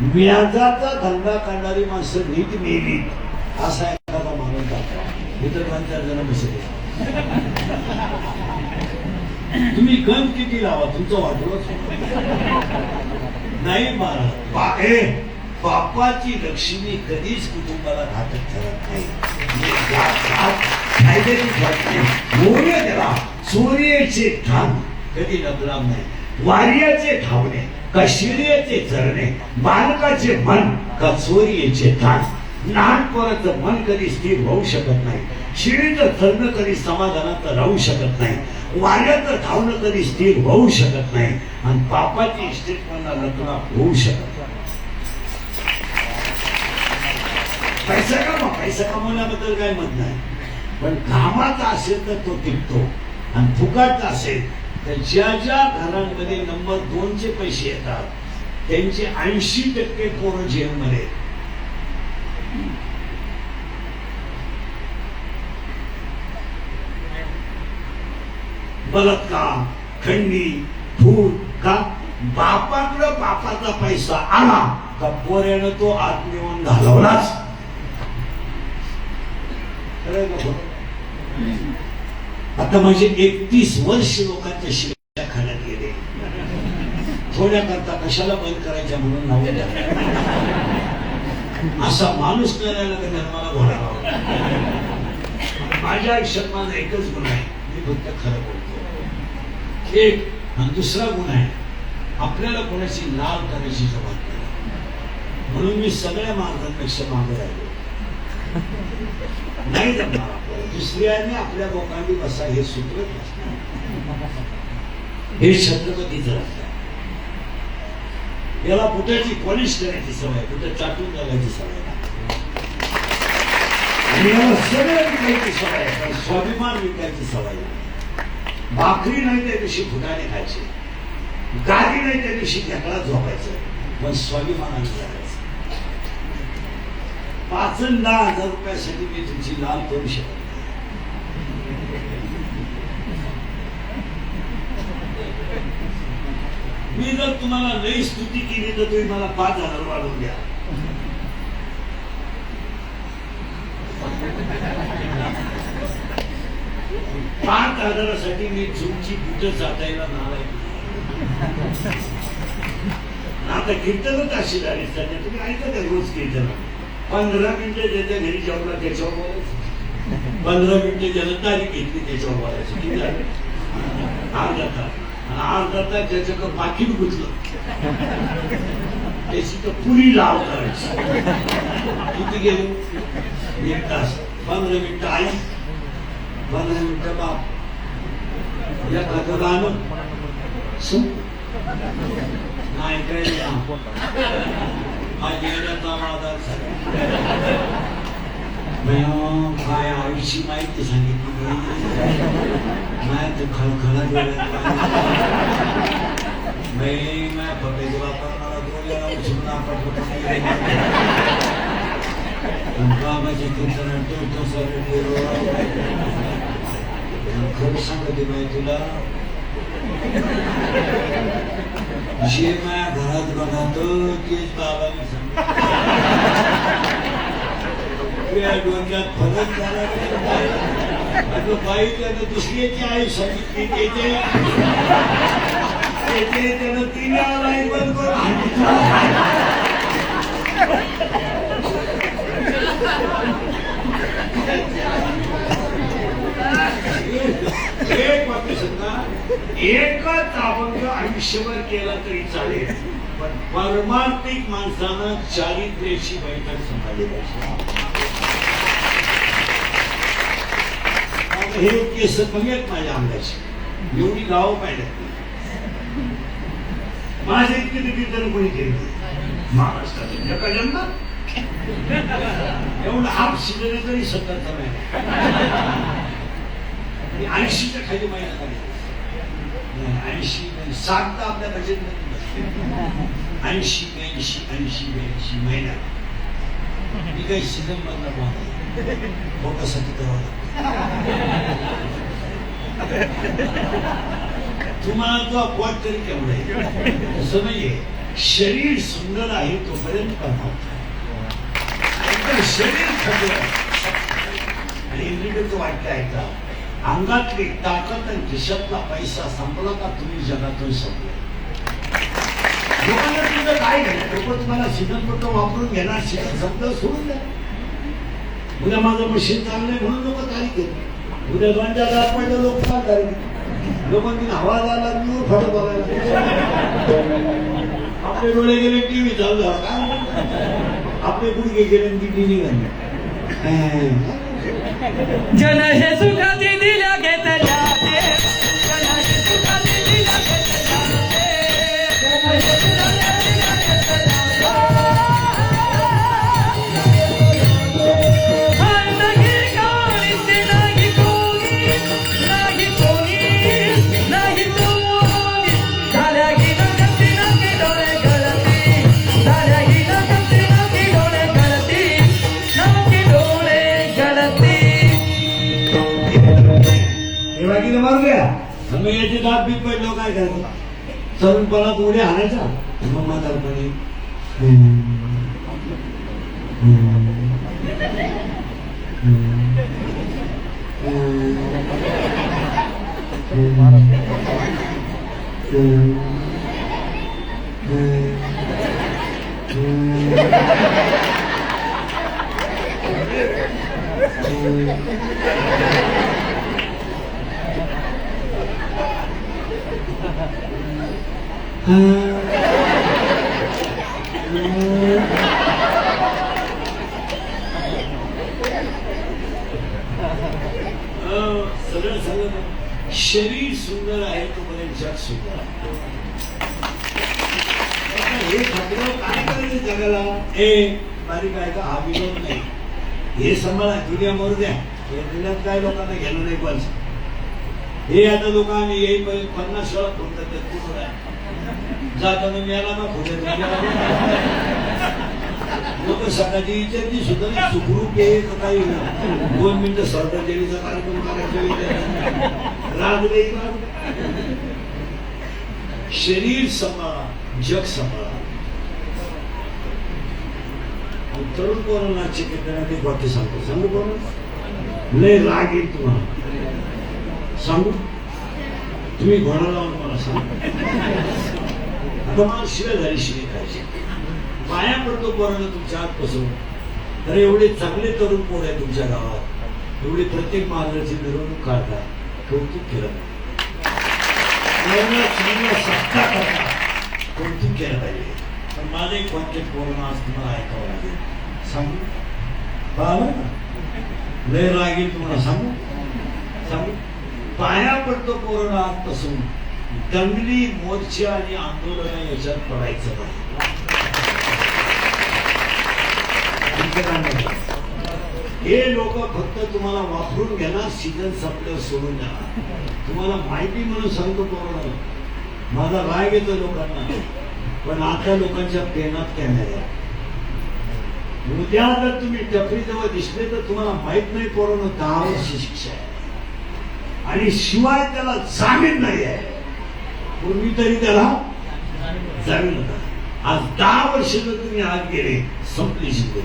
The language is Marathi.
व्याजाचा धंदा करणारी माणसं नीट मेली असा एखादा मानून टाकला मी तर दोन चार जण बसले. तुम्ही गण किती लावा? तुमचं वाटवच नाही. महाराज बा ए, बापाची लक्ष्मी कधीच कुटुंबाला घातक ठरत नाही. म्हणजे घात- सूर्याचे ठाण कधी नबलाम नाही. वार्याचे धावणे का चरणे बालकाचे मन का चोरीचे ठाण लहान पोराचं मन कधी स्थिर होऊ शकत नाही. शिडीचं चलणं कधी समाधानात राहू शकत नाही. वाऱ्याचं धावणं कधी स्थिर होऊ शकत नाही. आणि पापाची इस्टेटपणा रचना होऊ शकत नाही. पैसा कमा पैसा कमवण्याबद्दल काय म्हणत नाही पण कामाचा असेल तर तो टिकतो. आणि फुकाटचा असेल तर ज्या ज्या घरांमध्ये नंबर दोनचे पैसे येतात त्यांचे ऐंशी टक्के पोरं जेलमध्ये मध्ये बलात्कार खंडी फूट का बापाकडं बापाचा पैसा आला का पोऱ्यानं तो आत्मनिवन घालवलाच? आता म्हणजे एकतीस वर्ष लोक शिव्या खाण्यात गेले. थोड्या करता कशाला बंद करायच्या म्हणून नाव असा माणूस करायला तर धर्माला घोडा माझ्या आयुष्यात माझा एकच गुण आहे मी फक्त खरं बोलतो. एक आणि दुसरा गुण आहे आपल्याला कोणाची लाल करायची जबाबदारी म्हणून मी सगळ्या मार्गांपेक्षा मागे राहिलो. नाही जमणार आपल्याला. दुसऱ्याने आपल्या लोकांनी बसा हे सूत्र हे छत्रपतीचं राहतं याला बुटाची पॉलिश करायची सवय कुठं चाटून जगायची सवय. आणि याला सगळं विकायची सवय आहे, पण स्वाभिमान विकायची सवय. भाकरी नाही त्या दिवशी फुटाने खायची. गाडी नाही त्या दिवशी ढेकळा झोपायचं. पण स्वाभिमानाने जगायचं. पाच दहा हजार रुपयासाठी मी तुमची लाल करू शकत नाही मी जर तुम्हाला लई स्तुती केली तर तुम्ही मला पाच हजार वाढवून द्या. पाच हजारासाठी मी तुमची बुट जातायला नाराय आता कीर्तनच अशी झाली सध्या तुम्ही ऐकत आहे रोज कीर्तन. पंधरा मिनिटं ज्याच्या घरी जेवला त्याच्यावर बोलायचं. पंधरा मिनिटं ज्याला तारीख घेतली त्याच्यावर बोलायचं. किती झालं अर्धा तास आणि अर्धा तास त्याच्याकडं पाकिट गुंतलं. त्याची तर पुरी लाव करायची. किती गेले? एक तास. पंधरा मिनिटं आई पंधरा मिनिटं बाप. एखादं गाणं सुन नाही काय हा माझा माया काय आईची माहिती सांगितली माया तर खळखळा नाही मैं फटायचे बापा मला बोलायला उचलून आपण बाबाचे कीर्तन तो तो सर्व खरं सांगते बाई तुला. जे माया घरात बघातो तेच बाबाने सांगितलं डोक्यात फरक झाला बाई त्यानं दुसऱ्याची आई सांगितली त्याचे त्याचे त्यानं तिला आई एक वाक्य एकच अभंग आयुष्यभर केला तरी चालेल. पण परमार्थिक माणसानं चारित्र्याची बैठक सांभाळली पाहिजे आता हे केस बघेत माझ्या अंगाची. एवढी गाव पाहिल्यात माझे इतके ते कीर्तन कोणी केले महाराष्ट्रात एका जन्मात एवढं आप शिजले तरी सत्तरचा नाही ऐंशीच्या खाली महिना झाली ऐंशी सात तर आपल्या बजेट ऐंशी ब्याऐंशी ऐंशी ब्याऐंशी महिना. मी काही सीझन मधला पाहतो लोकांसाठी करावं तुम्हाला तो अपवाद तरी केवढा आहे? नाहीये. शरीर सुंदर आहे तोपर्यंत कमावत एकदम शरीर खजूर आणि इंद्रिय तो वाटतं ऐका अंगातली ताकद आणि खिशातला पैसा संपला का तुम्ही जगातून संपले. लोकांना तुमचं काय घ्या लोक तुम्हाला शीतलपट्ट वापरून घेणार. शीतल संपलं सोडून द्या. उद्या माझं मशीन चांगलं आहे म्हणून लोक तारीख येत उद्या दोन चार रात पडलं लोक काय तारीख लोकांनी हवा झाला मी फट बघायला. आपले डोळे गेले टीव्ही चालू झाला. काय आपले गुडघे गेले की किती निघाले. जन हे सुखाचे दिल्या घेतल्या ते. जन हे सुखाची दिल्या घेतल्या याचे दात बीत पडलो काय करायचं तरुणपणात उड्या हाणायचा मग you. सगळं सगळं शरीर सुंदर आहे तोपर्यंत जग सुंदर आहे. हे खटलं काय करायचं जगाला? हे बारीक आहे का हा विनोद नाही. हे सांभाळा दुनिया मरू द्या. या दुनियात काय लोकांना घेणं नाही पण हे आता लोकांनी येई पर्यंत पन्नास वेळा फोन करतात तू आहे? जाताना मेला ना खोटं लोक सकाळची विचारली सुद्धा नाही, सुखरूप आहे काही दोन मिनिटं श्रद्धांजलीचा कार्यक्रम करायचा राग नाही शरीर सांभाळा जग सांभाळा. तरुण कोणाला चिकित्साने एक वाक्य सांगतो. सांगू कोण लय राग येईल तुम्हाला. सांगू? तुम्ही घोडा लावून मला सांगू? आता मला शिवाय झाली शिवी खायची पाया पडतो पोरांना तुमच्या आत बसवून अरे एवढे चांगले तरुण पोर आहे तुमच्या गावात. एवढे प्रत्येक महाराजाची मिरवणूक काढतात कौतुक केलं सत्ता कौतुक केलं पाहिजे. पण माझं एक वाक्य कोरोना आज तुम्हाला ऐकावं लागेल. सांगू? पाहिलं ना लय रागेल तुम्हाला. सांगू? सांगू? पाया पडतो कोरोना आजपासून दंगली मोर्चा आणि आंदोलन याच्यात पडायचं नाही. हे लोक फक्त तुम्हाला वापरून घेणार सीजन संपल्यावर सोडून जाणार तुम्हाला माहिती म्हणून सांगतो कोरोना. माझा राग येतो लोकांना. पण आता लोकांच्या पेनात कॅमेरा उद्या जर तुम्ही टपरी जवळ दिसले तर तुम्हाला माहीत नाही कोरोना दहा वर्ष शिक्षा आहे. आणि शिवाय त्याला जामीन नाही आहे पूर्वी तरी त्याला जामीन होता. आज दहा वर्ष जर तुम्ही आत गेले संपली शिकले